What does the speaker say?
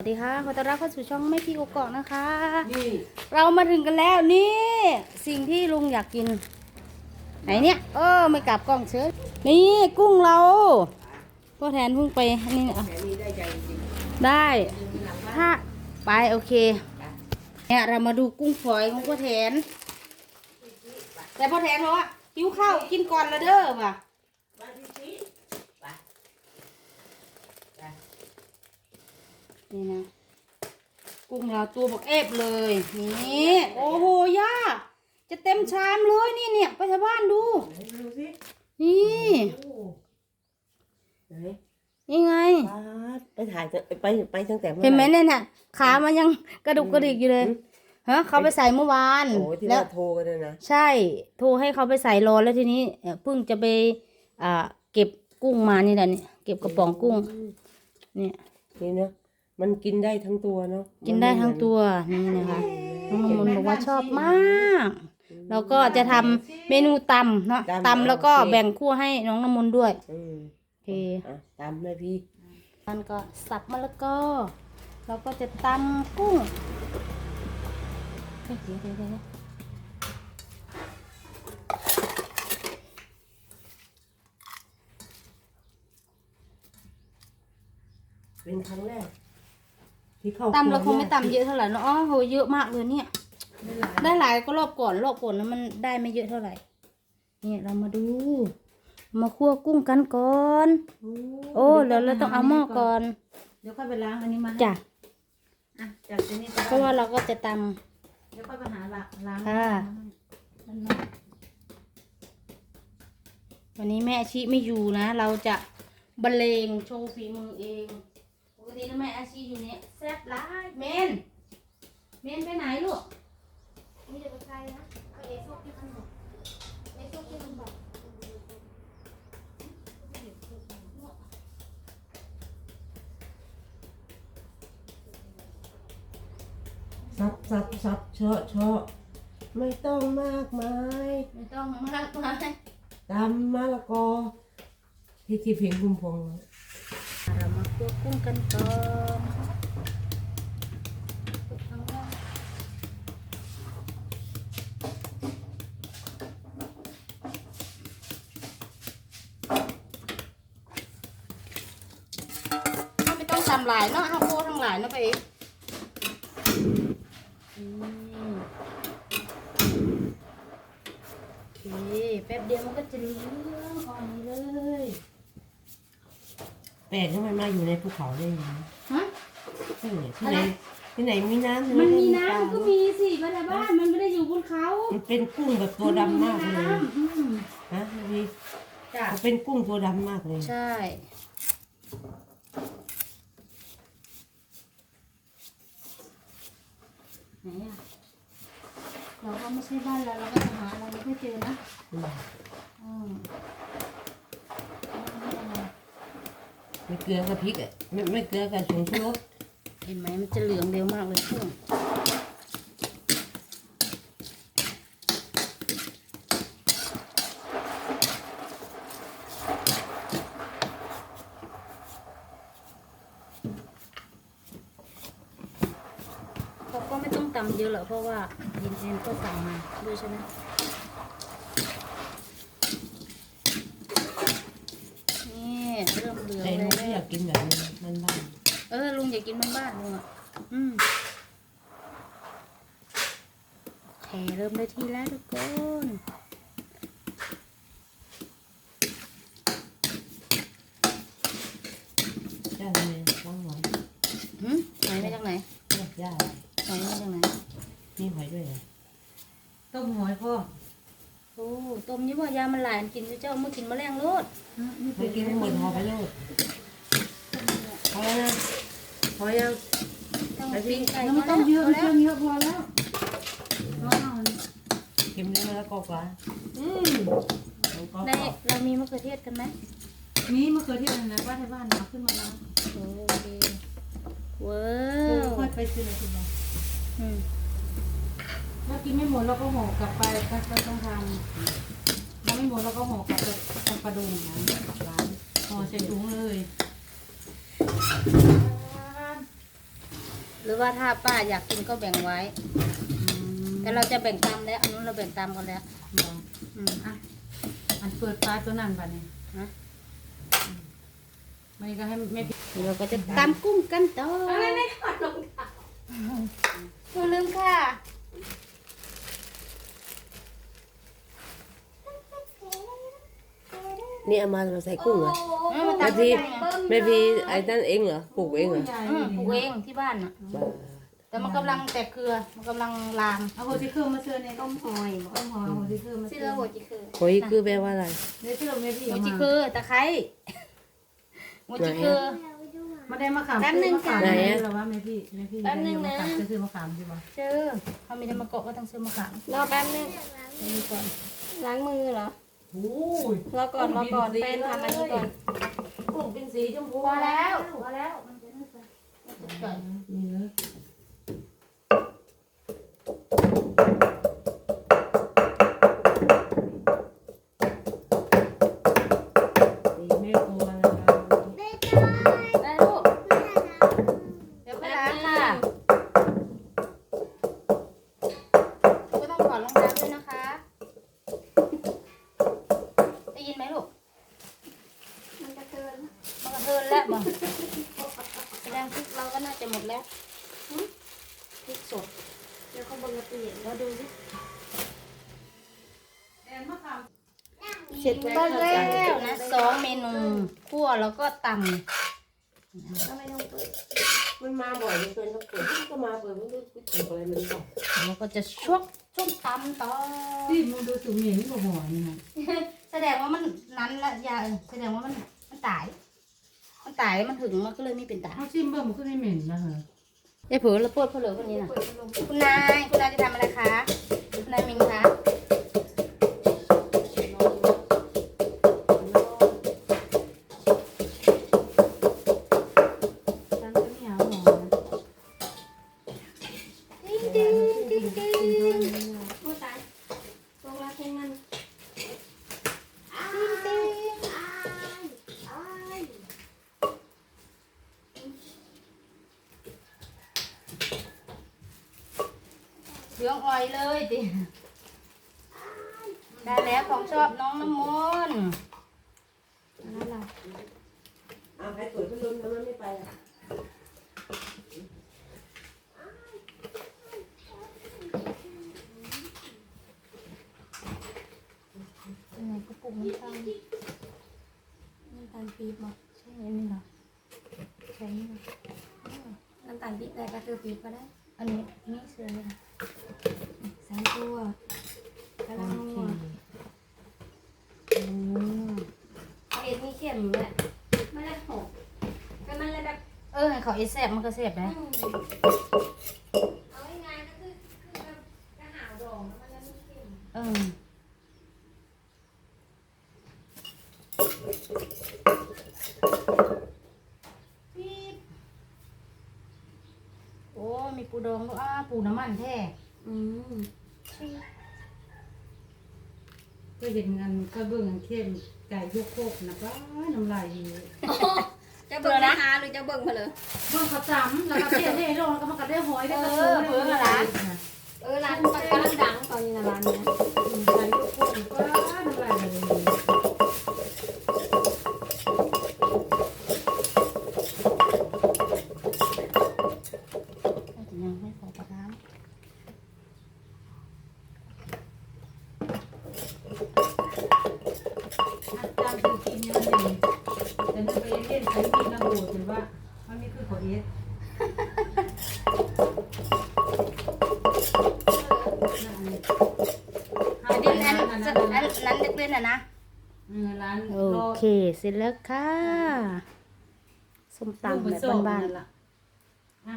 สวัสดีค่ะ ขอต้อนรับเข้าสู่ช่องแม่พี่กกอกนะคะนี่เรามาถึงกันแล้วนี่ สิ่งที่ลุงอยากกิน ไหนเนี่ยเออไม่กลับกล้องเชิญนี่กุ้งเราพ่อแทนเพิ่งไปนี่อะแถวนี้ได้ใจจริงได้ๆมีหลังบ้านถ้าไปโอเคเนี่ยเรามาดูกุ้งฝอยของพ่อแทน แต่พ่อแทนบอกว่าหิวข้าวกินก่อนละเด้อว่ะ บ้านพี่ชี้ไปไป นี่นะ กุ้งเราตัวบอกเอฟเลยนี่โอ้โหย่าจะเต็มชามเลยนี่เนี่ยไปชาวบ้านดู ไหนดูสินี่โอ้ไหนนี่ไงปาดไปถ่ายจะไปไปตั้งแต่มื่อเห็นไหมร่ เนี่ยน่ะขามันยังกระดุกกระดิกอยู่เลยอืม ฮะเขาไปใส่เมื่อวานโอ้ที่แล้วว่าโทรกันเลยนะใช่ โทรให้เขาไปใส่รอแล้วทีนี้เอ่อเพิ่งจะไปอ่าเก็บกุ้งมานี่แหละเนี่ยเก็บกระป๋องกุ้ง เนี่ยนี่เนาะ มันกินได้ทั้งตัวเนาะกินได้ทั้งตัวนี่นะคะน้องนมนบอกว่าชอบมาก แล้วก็จะทำเมนูตำเนาะตำแล้วก็แบ่งคู่ให้น้องน้ำมนต์ด้วยอืมโอเคอะตามเลยพี่มันก็สับมะละกอเราก็จะตำกุ้งเฮ้ยเดี๋ยวเดี๋ยวเดี๋ยวเป็นครั้งแรก ที่เข้าตำเราคงไม่วตำเยอะเท่าไหร่เนอะอ๋อโหเยอะมากเลยเนี่ย ได้หลายก็รอบก่อนรอบก่อนแล้วมันได้ไม่เยอะเท่าไหร่ เนี่ยเรามาดู มาคั่วกุ้งกันก่อน โอ้เดี๋ยวเราต้องเอาหม้อก่อน เดี๋ยวค่อยไปล้างอันนี้มาให้จ้ะอะจากที่นี่ก็เพราะว่าเราก็จะตเดี๋ยวค่อยไปหาล้างล้างค่ะมันนอกำวันนี้แม่อาชีไม่อยู่นะ เราจะบรรเลงโชว์ฝีมือเองปก ติถ้าแม่อาชีอยู่เนี่ยแซ่บร้ายเมน เมนไปไหนลูกไม่จะไปไกลนะไปเอโซกที่ขนมเอโซกที่ขนมซับซับซับเชาะเชาะไม่ต้องมากมายไม่ต้องมากมายตำมะละกอที่ที่เพลงพุ่มพวง เรามาคั่วกุ้งกันก่อนไม่ต้องทำหลายเนาะเอาโคทั้งหลายเนาะไปองอืมโอเค แป๊บเดียวมันก็จะเลืองอ่อนเลย แปลกที่มันมาอยู่ในภูเขาได้ยังไงฮะ ที่ไหนที่ไหนที่ไหนมีน้ำมันมีน้ำมันก็มีสิบ้านบ้านมันไม่ได้อยู่บนเขามันเป็นกุ้งแบบตัวดำมากเลยน้ำอืมฮะพี่จ้ะมันเป็นกุ้งตัวดำมากเลย ใช่ ไหนอะเราก็ไม่ใช่บ้านเราเราก็จะหาอะไรไม่เจอนะอืม อืม ไม่เกลือกับพริกอะไม่ไม่เกลือกับผงชูรสเห็นไหมมันจะเหลืองเร็วมากเลยช่วงเขาก็ไม่ต้องตำเยอะหรอกเพราะว่ายินเอ็นก็สั่งมาด้วยใช่ไหมนี่เริ่มเหลือง แต่ เล ลุงไม่อย ยา กกินแบบนี้มันบ้านเออลุงอยากกินบ้านๆลุงอะอืมโอเคเริ่มได้ที่แล้วทุกคนย่าเลยว่างหอยหืมหอยมาจากไหนย่าหอยมาจากไหนมีหอยด้วยเหรอต้มหอยพ่อโอ้ต้มยี่ว่ายามันหลายอันกินเจ้าเมื่อกินแมลงโลดฮะนี่ไม่กินให้หมดหอไปเลยพอแล้วนะ พอยังต้องไอ้พี่ปิ้งไก่แล้วมันก็ต้มเยอะพมันแล้ต้วมเยอะพอแล้วเอาเอาเค็มเลยมะละกอกว่าอืมแล้วก็ได้เรามีมะเขือเทศกันไหมมีมะเขือเทศนะว่าที่บ้านเอาขึ้นมาล้างโอเคว้าเออวค่อยไปซื้อเลยคุณบอกอืมถ้ากินไม่หมดเราก็ห่อกลับไปก็ก็ต้องทำถ้าไม่หมดเราก็ห่อกลับไปทำปลาดุงนะร้านห่อใส่ถุงเลย หรือว่าถ้าป้าอยากกินก็แบ่งไว้ แต่เราจะแบ่งตามแล้วอันนู้นเราแบ่งตามกันแล้วบอกอืมอะอันเปิดปลาตัวนั้นบัดนี้ฮะมันก็ให้แม่พี่เราก็จะตามกุ้งกันต่ออะไรไม่ถอดรองเท้าคุณลืมค่ะนี่เอามามาใส่กุ้งเหรอเออมา แม่ตามพีกันไงแม่พีไอ้นั่นเองเหรอปลูกเองเหรออืมปลูกเองที่บ้านน่ะบ้าแต่มันกำลังแตกเครือ มันกำลังลามเอาหัวที่คือมาเชื่อในต้มหอยต้มหอยหัวที่คือมาชื่เชื่ออหัวจิคือโอ้ยคือแปลว่าอะไรเดี๋ยวเชื่อแม่พี่หัวเอาจิมาคือตะไคร้หัวจิคือมาได้มะขามแป๊บนึงมะขามจ้ะไหนหรอวะแม่พี่แม่พี่แป๊บนึงนะได้มะขามจะซื้อมะขามดีป่ะเจอเขาไม่ได้มาเกาะก็ต้องซื้อมะขามรอแป๊บนึงไปดูก่อนล้างมือเหรอ โอ้ยรอก่อนรอก่อนเป็นทำอันนี้ก่อนปลูกเป็นสีชมพูพอแล้วพอแล้วมันจะนั่นไปมันจะเกิดนี่เลยนี่แม่ครัวนะคะได้ลูกเดี๋ยวไปล้างค่ะก็ต้องถอดรองเท้าด้วยนะคะ ได้ยินไหมลูก มันจะเกิน มันกระเทินแล้วบอกแสดงพริกเราก็น่าจะหมดแล้วหึพริกสด เดี๋ยวเขาเบิ่งกระเตียนเราดูสิเสร็จก็แล้แล้วนะสองเมนูคั่วแล้วก็ตก็ไม่ต้องเปิดมันมาบ่อยเหลือกินต้องเปิดก็มาเปิดมันก็ทำอะไรมันบอกำแล้วก็จะชวกชุ่มตำต่อพี่มึงดูสูงเหม็นกว่หอยนี่นะแสดงว่ามันนั้นละยาแสดงว่ามันมันตาย มันตายมันถึงมันก็เลยไม่เป็นตายเขาชิมเบิ่งมันก็ไม่เหม็นนะเหรอ ยายเผือแล้วพูดเพลือคนนี้นะคุณนาย คุณนายจะทำอะไรคะ คุณนายมิงคะ เหลืองอ่อยเลยดิได้แล้วของชอบน้องน้ำมนต์นั่นล่ะเอาใครเปิดพัดลมแล้วมันไม่ไปอะยังไงก็ปลูกน้ำตาลน้ำตาลปี๊บบ่ใช่อันนี้เหรอใช่นี่เหรอน้ำตาลปี๊บแต่ก็คือปี๊บก็ได้ อันนี้นี่เสือเลยค่ะ สามตัวกำลังนัว อืม เอาเอ็ดนี่เข้มแหละไม่ได้หกก็มันเลยแบบ เออให้เขาเอแซบมันก็แซบนะเอาง่ายๆก็คือคือแบบกระหาวดองแล้วมันแล้วไม่เข้มเออปี๊บโอ้ มีปูดองด้วยอ่าปูน้ำมันแท้อืมก็เห็นงานก็เบิ่งงานเข้มไก่ยกโคกนะก็น้ำลายอยู่ จะเบิ่งนะคะหรือจะเบิ่งมาเลยเบิ่งเขาจำแล้วก็เทเทลงแล้วก็มันก็ได้หอยได้กระเอสุอนเผื่อละเออร้านมันกำลังดังตอนนี้นะร้านเนี้ย ไก่ยกโคกก็น้ำลายเลย ยังไม่พอปลาน้ อาจารย์คือกินยังไงแต่นึกไปเล่นใช้กินระโบถือว่ามัน ไม่คือขอเอสำอันนี้อันอันนั้นเล็กเล่นอะนะร้านโอเค เสร็จแล้วค่ะ ส้มตำแบบบ้านๆละอะ